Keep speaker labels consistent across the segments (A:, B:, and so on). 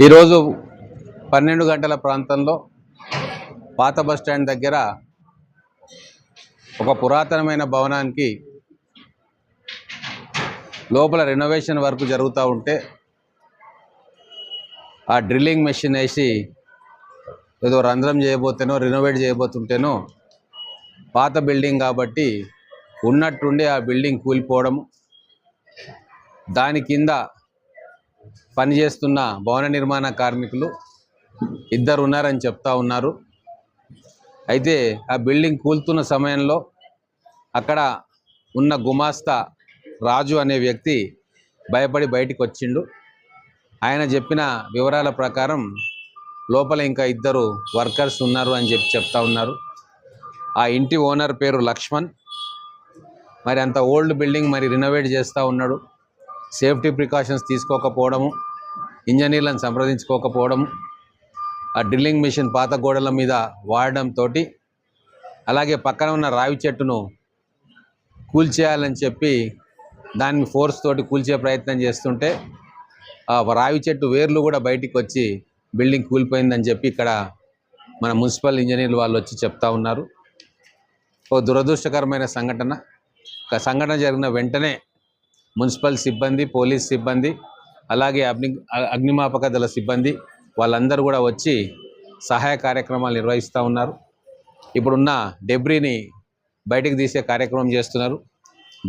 A: ఈరోజు పన్నెండు గంటల ప్రాంతంలో పాత బస్ స్టాండ్ దగ్గర ఒక పురాతనమైన భవనానికి లోపల రెనోవేషన్ వర్క్ జరుగుతూ ఉంటే ఆ డ్రిల్లింగ్ మెషిన్ వేసి ఏదో రంధ్రం చేయబోతేనో రెనోవేట్ చేయబోతుంటేనో పాత బిల్డింగ్ కాబట్టి ఉన్నట్టుండి ఆ బిల్డింగ్ కూలిపోవడము. దాని కింద పనిచేస్తున్న భవన నిర్మాణ కార్మికులు ఇద్దరు ఉన్నారని చెప్తా ఉన్నారు. అయితే ఆ బిల్డింగ్ కూలుతున్న సమయంలో అక్కడ ఉన్న గుమాస్తా రాజు అనే వ్యక్తి భయపడి బయటికి వచ్చిండు. ఆయన చెప్పిన వివరాల ప్రకారం లోపల ఇంకా ఇద్దరు వర్కర్స్ ఉన్నారు అని చెప్పి చెప్తా ఉన్నారు. ఆ ఇంటి ఓనర్ పేరు లక్ష్మణ్. మరి అంత ఓల్డ్ బిల్డింగ్ మరి రినోవేట్ చేస్తూ ఉన్నాడు. సేఫ్టీ ప్రికాషన్స్ తీసుకోకపోవడము ఇంజనీర్లను సంప్రదించుకోకపోవడము ఆ డ్రిల్లింగ్ మిషన్ పాత గోడల మీద వాడడంతో అలాగే పక్కన ఉన్న రావి చెట్టును కూల్చేయాలని చెప్పి దాన్ని ఫోర్స్ తోటి కూల్చే ప్రయత్నం చేస్తుంటే ఆ రావి చెట్టు వేర్లు కూడా బయటికి వచ్చి బిల్డింగ్ కూలిపోయిందని చెప్పి ఇక్కడ మన మున్సిపల్ ఇంజనీర్లు వాళ్ళు వచ్చి చెప్తా ఉన్నారు. ఓ దురదృష్టకరమైన సంఘటన. ఒక సంఘటన జరిగిన వెంటనే మున్సిపల్ సిబ్బంది పోలీస్ సిబ్బంది అలాగే అగ్ని అగ్నిమాపక దళ సిబ్బంది వాళ్ళందరూ కూడా వచ్చి సహాయ కార్యక్రమాలు నిర్వహిస్తూ ఉన్నారు. ఇప్పుడున్న డెబ్రీని బయటికి తీసే కార్యక్రమం చేస్తున్నారు.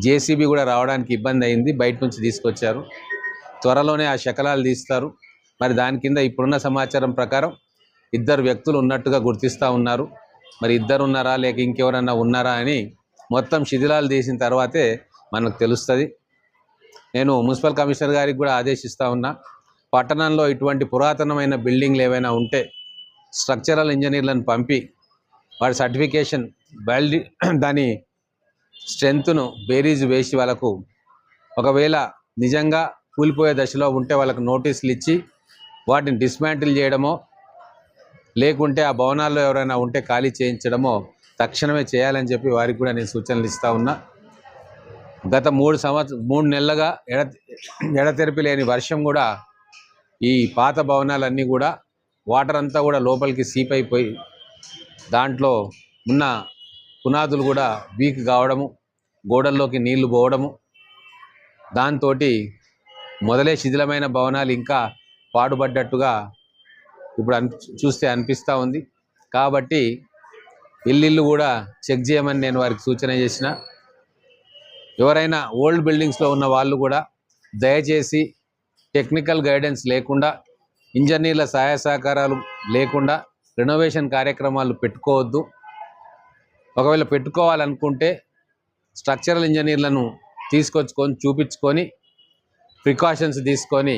A: జేసీబీ కూడా రావడానికి ఇబ్బంది అయింది బయట నుంచి తీసుకొచ్చారు. త్వరలోనే ఆ శకలాలు తీస్తారు. మరి దాని కింద ఇప్పుడున్న సమాచారం ప్రకారం ఇద్దరు వ్యక్తులు ఉన్నట్టుగా గుర్తిస్తూ ఉన్నారు. మరి ఇద్దరు ఉన్నారా లేక ఇంకెవరన్నా ఉన్నారా అని మొత్తం శిథిలాలు తీసిన తర్వాతే మనకు తెలుస్తుంది. నేను మున్సిపల్ కమిషనర్ గారికి కూడా ఆదేశిస్తూ ఉన్నా పట్టణంలో ఇటువంటి పురాతనమైన బిల్డింగ్లు ఏవైనా ఉంటే స్ట్రక్చరల్ ఇంజనీర్లను పంపి వాడి సర్టిఫికేషన్ వాల్డి దాని స్ట్రెంగ్త్ను బేరీజ్ వేసి వాళ్ళకు ఒకవేళ నిజంగా కూలిపోయే దశలో ఉంటే వాళ్ళకు నోటీసులు ఇచ్చి వాటిని డిస్మాంటిల్ చేయడమో లేకుంటే ఆ భవనాల్లో ఎవరైనా ఉంటే ఖాళీ చేయించడమో తక్షణమే చేయాలని చెప్పి వారికి కూడా నేను సూచనలు ఇస్తూ ఉన్నా. గత మూడు సంవత్సరం మూడు నెలలుగా ఎడ ఎడతెరిపి లేని వర్షం కూడా ఈ పాత భవనాలన్నీ కూడా వాటర్ అంతా కూడా లోపలికి సీప్ అయిపోయి దాంట్లో ఉన్న పునాదులు కూడా వీక్ కావడము గోడల్లోకి నీళ్ళు పోవడము దాంతో మొదలే శిథిలమైన భవనాలు ఇంకా పాడుపడ్డట్టుగా ఇప్పుడు అన్ చూస్తే అనిపిస్తూ ఉంది. కాబట్టి ఇల్లు కూడా చెక్ చేయమని నేను వారికి సూచన చేసిన. ఎవరైనా ఓల్డ్ బిల్డింగ్స్లో ఉన్న వాళ్ళు కూడా దయచేసి టెక్నికల్ గైడెన్స్ లేకుండా ఇంజనీర్ల సహాయ సహకారాలు లేకుండా రెనోవేషన్ కార్యక్రమాలు పెట్టుకోవద్దు. ఒకవేళ పెట్టుకోవాలనుకుంటే స్ట్రక్చరల్ ఇంజనీర్లను తీసుకొచ్చుకొని చూపించుకొని ప్రికాషన్స్ తీసుకొని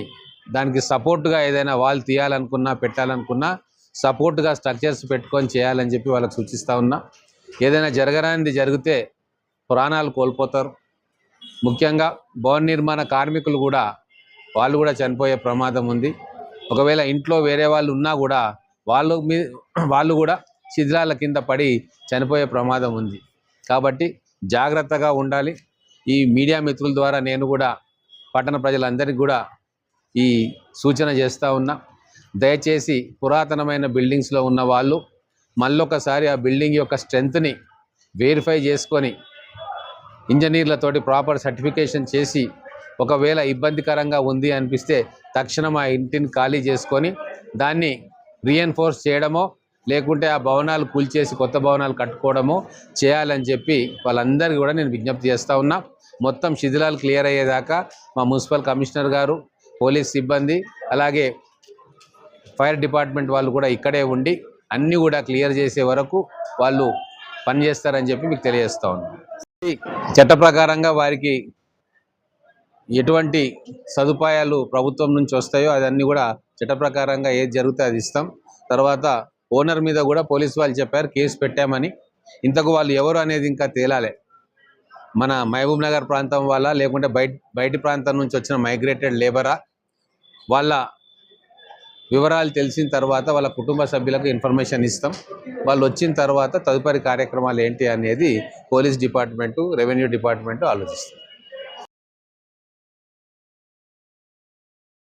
A: దానికి సపోర్ట్గా ఏదైనా వాళ్ళు తీయాలనుకున్నా పెట్టాలనుకున్నా సపోర్ట్గా స్ట్రక్చర్స్ పెట్టుకొని చేయాలని చెప్పి వాళ్ళకి సూచిస్తూ ఉన్నా. ఏదైనా జరగరానిది జరిగితే ప్రాణాలు కోల్పోతారు. ముఖ్యంగా భవన నిర్మాణ కార్మికులు కూడా వాళ్ళు కూడా చనిపోయే ప్రమాదం ఉంది. ఒకవేళ ఇంట్లో వేరే వాళ్ళు ఉన్నా కూడా వాళ్ళు మీ వాళ్ళు కూడా శిథిలాల కింద పడి చనిపోయే ప్రమాదం ఉంది. కాబట్టి జాగ్రత్తగా ఉండాలి. ఈ మీడియా మిత్రుల ద్వారా నేను కూడా పట్టణ ప్రజలందరికీ కూడా ఈ సూచన చేస్తూ ఉన్నా. దయచేసి పురాతనమైన బిల్డింగ్స్లో ఉన్న వాళ్ళు మళ్ళొకసారి ఆ బిల్డింగ్ యొక్క స్ట్రెంత్ని వెరిఫై చేసుకొని ఇంజనీర్లతోటి ప్రాపర్ సర్టిఫికేషన్ చేసి ఒకవేళ ఇబ్బందికరంగా ఉంది అనిపిస్తే తక్షణం ఆ ఇంటిని ఖాళీ చేసుకొని దాన్ని రీఎన్ఫోర్స్ చేయడమో లేకుంటే ఆ భవనాలు కూల్చేసి కొత్త భవనాలు కట్టుకోవడమో చేయాలని చెప్పి వాళ్ళందరికీ కూడా నేను విజ్ఞప్తి చేస్తూ ఉన్నా. మొత్తం శిథిలాలు క్లియర్ అయ్యేదాకా మా మున్సిపల్ కమిషనర్ గారు పోలీస్ సిబ్బంది అలాగే ఫైర్ డిపార్ట్మెంట్ వాళ్ళు కూడా ఇక్కడే ఉండి అన్నీ కూడా క్లియర్ చేసే వరకు వాళ్ళు పనిచేస్తారని చెప్పి మీకు తెలియజేస్తా ఉన్నాను చట్ట ప్రకారంగా వారికి ఎటువంటి సదుపాయాలు ప్రభుత్వం నుంచి వస్తాయో అదన్నీ కూడా చట్ట ప్రకారంగా ఏది జరిగితే అది ఇస్తాం. తర్వాత ఓనర్ మీద కూడా పోలీసు వాళ్ళు చెప్పారు కేసు పెట్టామని. ఇంతకు వాళ్ళు ఎవరు అనేది ఇంకా తేలాలి. మన మహబూబ్ నగర్ ప్రాంతం వాళ్ళ లేకుంటే బయట బయటి ప్రాంతం నుంచి వచ్చిన మైగ్రేటెడ్ లేబరా వాళ్ళ వివరాలు తెలిసిన తర్వాత వాళ్ళ కుటుంబ సభ్యులకు ఇన్ఫర్మేషన్ ఇస్తాం. వాళ్ళు వచ్చిన తర్వాత తదుపరి కార్యక్రమాలు ఏంటి అనేది పోలీస్ డిపార్ట్మెంటు రెవెన్యూ డిపార్ట్మెంటు ఆలోచిస్తాం.